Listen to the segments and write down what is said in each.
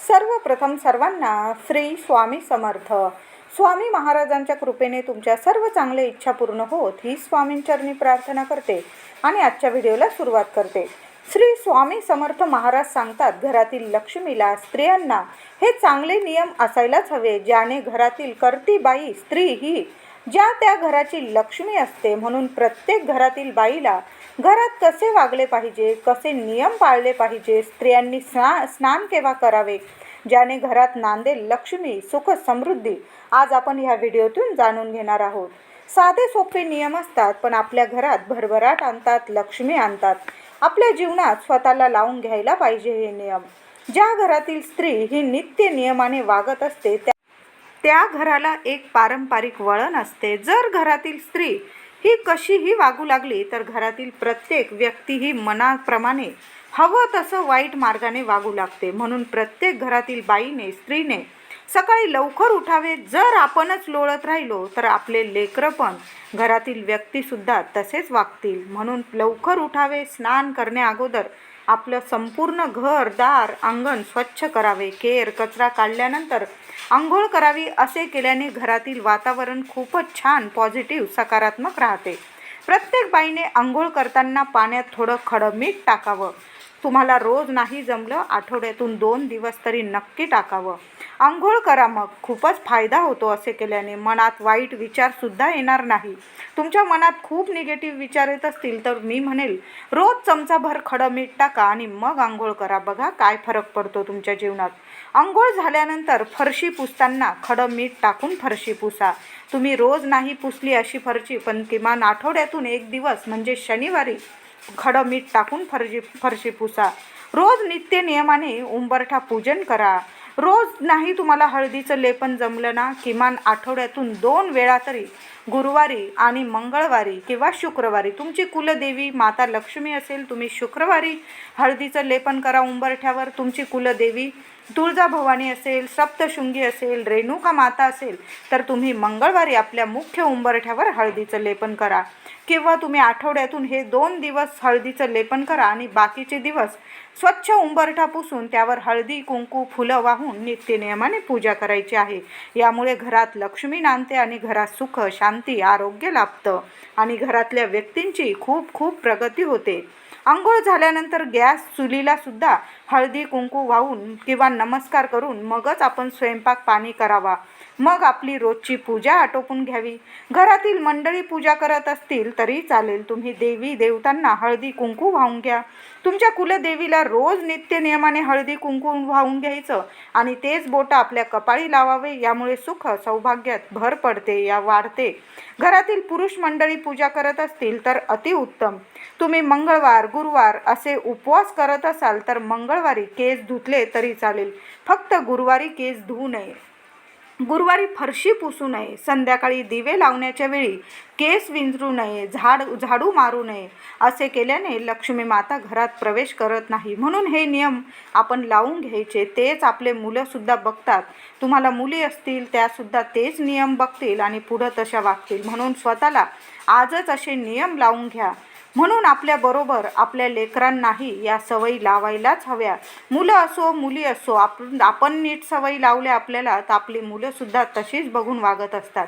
सर्वप्रथम सर्वांना श्री स्वामी समर्थ. स्वामी महाराजांच्या कृपेने तुमच्या सर्व चांगल्या इच्छा पूर्ण होत ही स्वामींचरणी प्रार्थना करते आणि आजच्या व्हिडिओला सुरुवात करते. श्री स्वामी समर्थ महाराज सांगतात घरातील लक्ष्मीला स्त्रियांना हे चांगले नियम असायलाच हवे ज्याने घरातील करती बाई स्त्री ही ज्या त्या घराची लक्ष्मी असते म्हणून प्रत्येक घरातील बाईला घरात कसे वागले पाहिजे कसे नियम पाळले पाहिजे स्त्रियांनी स्ना स्नान केव्हा करावे? ज्याने घरात नांदेल लक्ष्मी सुख समृद्धी आज आपण ह्या व्हिडिओतून जाणून घेणार आहोत. साधे सोपे नियम असतात पण आपल्या घरात भरभराट आणतात लक्ष्मी आणतात. आपल्या जीवनात स्वतःला लावून घ्यायला पाहिजे हे नियम. ज्या घरातील स्त्री ही नित्य नियमाने वागत असते त्या त्या घराला एक पारंपरिक वळण असते. जर घरातील स्त्री ही कशीही वागू लागली तर घरातील प्रत्येक व्यक्ती ही मनाप्रमाणे हवं तसं वाईट मार्गाने वागू लागते. म्हणून प्रत्येक घरातील बाईने स्त्रीने सकाळी लवकर उठावे. जर आपणच लोळत राहिलो तर आपले लेकरं पण घरातील व्यक्तीसुद्धा तसेच वागतील. म्हणून लवकर उठावे स्नान करण्याअगोदर अगोदर आपलं संपूर्ण घर दार अंगण स्वच्छ करावे. केर कचरा काढल्यानंतर आंघोळ करावी असे केल्याने घरातील वातावरण खूपच छान पॉझिटिव्ह सकारात्मक राहते. प्रत्येक बाईने आंघोळ करताना पाण्यात थोडं खडं मीठ टाकावं. तुम्हाला रोज नाही जमलं आठवड्यातून दोन दिवस तरी नक्की टाकावं. आंघोळ करा मग. खूपच फायदा होतो असे केल्याने. मनात वाईट विचारसुद्धा येणार नाही. तुमच्या मनात खूप निगेटिव्ह विचार येत असतील तर मी म्हणेल रोज चमचाभर खडं मीठ टाका आणि मग आंघोळ करा. बघा काय फरक पडतो तुमच्या जीवनात. आंघोळ झाल्यानंतर फरशी पुसताना खडं मीठ टाकून फरशी पुसा. तुम्ही रोज नाही पुसली अशी फरशी पण किमान आठवड्यातून एक दिवस म्हणजे शनिवारी खडं मीठ टाकून फरशी फरशी पुसा. रोज नित्य नियमाने उंबरठा पूजन करा. रोज नाही तुम्हाला हळदीचं लेपन जमलं ना किमान आठवड्यातून दोन वेळा तरी गुरुवारी आणि मंगळवारी किंवा शुक्रवारी तुमची कुलदेवी माता लक्ष्मी असेल तुम्ही शुक्रवारी हळदीचं लेपन करा उंबरठ्यावर. तुमची कुलदेवी तुळजाभवानी असेल सप्तशृंगी असेल रेणुका माता असेल तर तुम्ही मंगळवारी आपल्या मुख्य उंबरठ्यावर हळदीचं लेपन करा. किंवा तुम्ही आठवड्यातून हे दोन दिवस हळदीचं लेपन करा आणि बाकीचे दिवस स्वच्छ उंबरठा पुसून त्यावर हळदी कुंकू फुलं वाहून नित्यनियमाने पूजा करायची आहे. यामुळे घरात लक्ष्मी नांदते आणि घरात सुख शांती आरोग्य लाभतं आणि घरातल्या व्यक्तींची खूप खूप प्रगती होते. आंघोळ झाल्यानंतर गॅस चुलीला सुद्धा हळदी कुंकू वाहून किंवा नमस्कार करून मगच आपण स्वयंपाक पाणी करावा. मग आपली रोजची पूजा आटोपून घ्यावी. घरातील मंडळी पूजा करत असतील तरी चालेल. तुम्ही देवी देवतांना हळदी कुंकू वाहून घ्या. तुमच्या कुलदेवीला रोज नित्य नियमाने हळदी कुंकू वाहून घ्यायचं आणि तेच बोटं आपल्या कपाळी लावावे. यामुळे सुख सौभाग्यात भर पडते या वाढते. घरातील पुरुष मंडळी पूजा करत असतील तर अतिउत्तम तुम्ही मंगळवार गुरुवार असे उपवास करत असाल तर मंगळवारी केस धुतले तरी चालेल. फक्त गुरुवारी केस धुवू नये. गुरुवारी फरशी पुसू नये. संध्याकाळी दिवे लावण्याच्या वेळी केस विंजरू नये झाड झाडू मारू नये असे केल्याने लक्ष्मी माता घरात प्रवेश करत नाही. म्हणून हे नियम आपण लावून घ्यायचे. तेच आपले मुलंसुद्धा बघतात. तुम्हाला मुली असतील त्यासुद्धा तेच नियम बघतील आणि पुढं तशा वागतील. म्हणून स्वतःला आजच असे नियम लावून घ्या. म्हणून आपल्याबरोबर आपल्या लेकरांनाही या सवयी लावायलाच हव्या. मुलं असो मुली असो आपण आपण नीट सवयी लावल्या आपल्याला तर आपली मुलंसुद्धा तशीच बघून वागत असतात.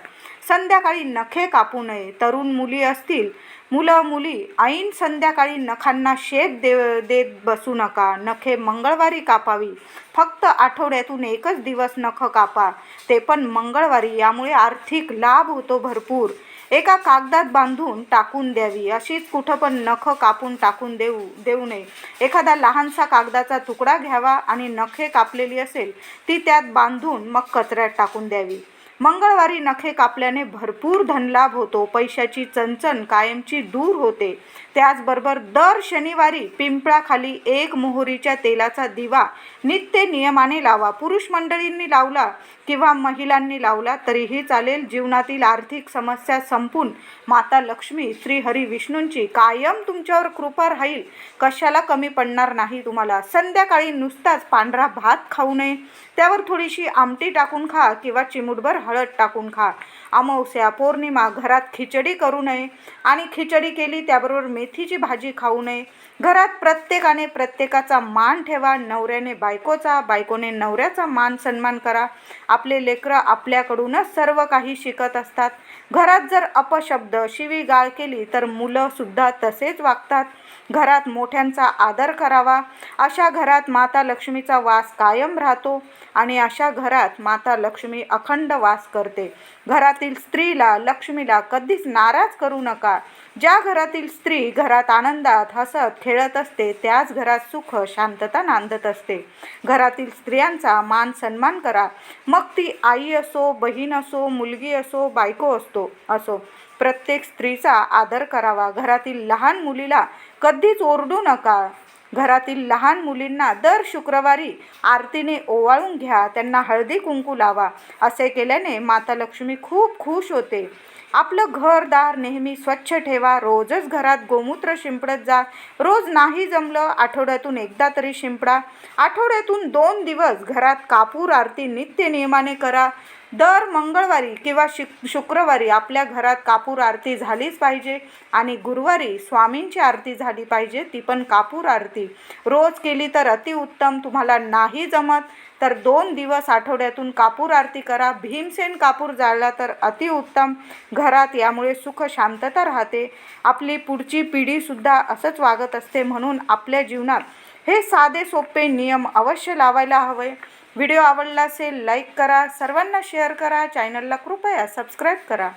संध्याकाळी नखे कापू नये. तरुण मुली असतील मुलं मुली ऐन संध्याकाळी नखांना शेत दे देत बसू नका. नखे मंगळवारी कापावी. फक्त आठवड्यातून एकच दिवस नखं कापा. ते पण मंगळवारी. यामुळे आर्थिक लाभ होतो भरपूर. एका कागदात बांधून टाकून द्यावी. अशीच कुठं पण नखं कापून टाकून देऊ देऊ नये. एखादा लहानसा कागदाचा तुकडा घ्यावा आणि नखे कापलेली असेल ती त्यात बांधून मग कचऱ्यात टाकून द्यावी. मंगळवारी नखे कापल्याने भरपूर धनलाभ होतो. पैशाची चणचण कायमची दूर होते. त्याचबरोबर दर शनिवारी पिंपळाखाली एक मोहरीच्या तेलाचा दिवा नित्य नियमाने लावा. पुरुष मंडळींनी लावला किंवा महिलांनी लावला तरीही चालेल. जीवनातील आर्थिक समस्या संपून माता लक्ष्मी श्री हरी विष्णूंची कायम तुमच्यावर कृपा राहील. कशाला कमी पडणार नाही तुम्हाला? संध्याकाळी नुसताच पांढरा भात खाऊ नये. त्यावर थोडीशी आमटी टाकून खा किंवा चिमूटभर हळद टाकून खा. अमावस्या पौर्णिमा घरात खिचडी करू नये. आणि खिचडी केली त्याबरोबर मेथीची भाजी खाऊ नये. घरात प्रत्येकाने प्रत्येकाचा मान ठेवा नवऱ्याने बायकोचा बायकोने नवऱ्याचा मान सन्मान करा. आपले लेकरं आपल्याकडूनच सर्व काही शिकत असतात. घरात जर अपशब्द शिवीगाळ केली तर मुलंसुद्धा तसेच वागतात. घरात मोठ्यांचा आदर करावा. अशा घरात माता लक्ष्मीचा वास कायम राहतो आणि अशा घरात माता लक्ष्मी अखंड वास करते. घरातील स्त्रीला लक्ष्मीला कधीच नाराज करू नका. ज्या घरातील स्त्री घरात आनंदात हसत खेळत असते त्याच घरात सुख शांतता नांदत असते. घरातील स्त्रियांचा मान सन्मान करा. मग ती आई असो बहीण असो मुलगी असो बायको असतो असो. प्रत्येक स्त्रीचा आदर करावा. घरातील लहान मुलीला कधीच ओरडू नका. घरातील लहान मुलींना दर शुक्रवारी आरतीने ओवाळून घ्या. त्यांना हळदी कुंकू लावा. असे केल्याने माता लक्ष्मी खूप खुश होते. आपलं घरदार नेहमी स्वच्छ ठेवा रोजच घरात गोमूत्र शिंपडत जा. रोज नाही जमलं आठवड्यातून एकदा तरी शिंपडा. आठवड्यातून दोन दिवस घरात कापूर आरती नित्य नियमाने करा. दर मंगळवारी किंवा शिक शुक्रवारी आपल्या घरात कापूर आरती झालीच पाहिजे आणि गुरुवारी स्वामींची आरती झाली पाहिजे ती पण कापूर आरती. रोज केली तर अतिउत्तम तुम्हाला नाही जमत. तर दोन दिवस आठवड्यातून कापूर आरती करा. भीमसेन कापूर जाळला तर अतिउत्तम घरात यामुळे सुख शांतता राहते. आपली पुढची पिढीसुद्धा असंच वागत असते म्हणून आपल्या जीवनात हे साधे सोपे नियम अवश्य लावायला हवे. व्हिडिओ आवडला असेल लाईक करा. सर्वांना शेअर करा. चॅनलला कृपया सबस्क्राईब करा.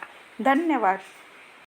धन्यवाद.